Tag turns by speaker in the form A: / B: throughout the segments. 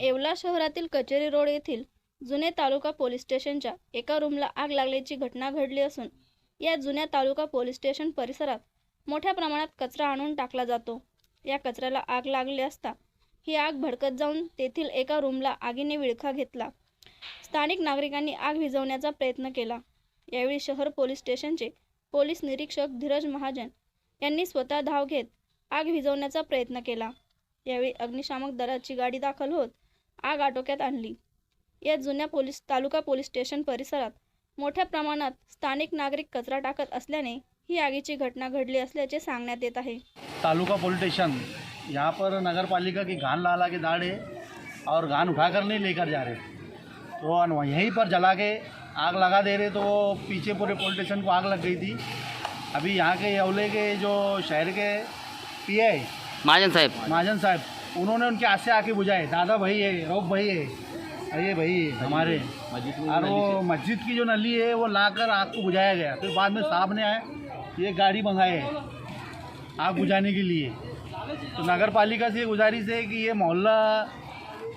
A: येवला शहरातील कचेरी रोड येथील जुने तालुका पोलीस स्टेशनच्या एका रूमला आग लागल्याची घटना घडली असून या जुन्या तालुका पोलीस स्टेशन परिसरात मोठ्या प्रमाणात कचरा आणून टाकला जातो. या कचऱ्याला आग लागली असता ही आग भडकत जाऊन तेथील एका रूमला आगीने विळखा घेतला. स्थानिक नागरिकांनी आग विझवण्याचा प्रयत्न केला. यावेळी शहर पोलीस स्टेशनचे पोलीस निरीक्षक धीरज महाजन यांनी स्वतः धाव घेत आग विझवण्याचा प्रयत्न केला. यावेळी अग्निशामक दलाची गाडी दाखल होत आग आटोक्यात आणली. या जुन्या पोलीस तालुका पोलीस स्टेशन परिसरात मोठ्या प्रमाणात स्थानिक नागरिक कचरा टाकत असल्याने ही आगीची घटना घडली असल्याचे सांगण्यात येत आहे.
B: तालुका पोलीस स्टेशन यहाँ पर नगर पालिका की घान ला के दाड़े और घान उठाकर नहीं लेकर जा रहे। तो यहीं पर जला के आग लगा दे रहे तो वो पीछे पूरे पोलीस स्टेशन को आग लग गई थी। अभी यहाँ के यवले के जो शहर के पी आई
C: महाजन साहब।
B: महाजन साहब उन्होंने उनके हाथ से आके बुझाए दादा भाई है रौफ भाई है अरे भाई हमारे। और वो मस्जिद की जो नली है वो लाकर आग को बुझाया गया। फिर बाद में साहब ने आए ये गाड़ी मंगाए है आग बुझाने के लिए। तो नगर पालिका से ये गुजारिश है कि ये मोहल्ला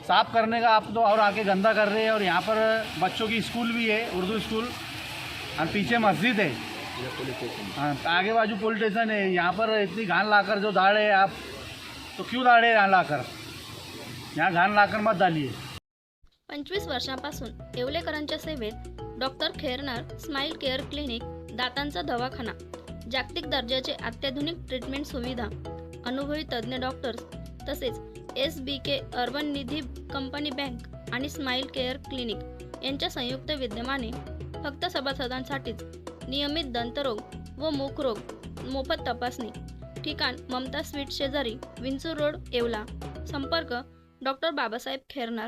B: साफ़ करने का आप तो और आके गंदा कर रहे हैं और यहाँ पर बच्चों की स्कूल भी है उर्दू स्कूल। और पीछे मस्जिद है। हाँ आगे बाजू पुलिस स्टेशन है। यहाँ पर इतनी घान लाकर जो दाड़े है आप तो क्यों दाड़े यहाँ लाकर. यहाँ घान लाकर मत डालिए
A: पंचवीस वर्षांपासून येवलेकरांच्या सेवेत doctor Khernar smile care clinic दातांचा दवाखाना जागतिक दर्जाचे अत्याधुनिक ट्रीटमेंट सुविधा अनुभवी तज्ज्ञ डॉक्टर्स तसेच S B K urban Nidhi company bank आणि स्माईल केअर क्लिनिक यांच्या संयुक्त विद्यमाने फक्त सभासदांसाठीच नियमित दंतरोग व मुखरोग मोफत तपासणी ठिकाण ममता स्वीट शेजारी विंचूर रोड येवला. संपर्क डॉक्टर बाबासाहेब खेरनार.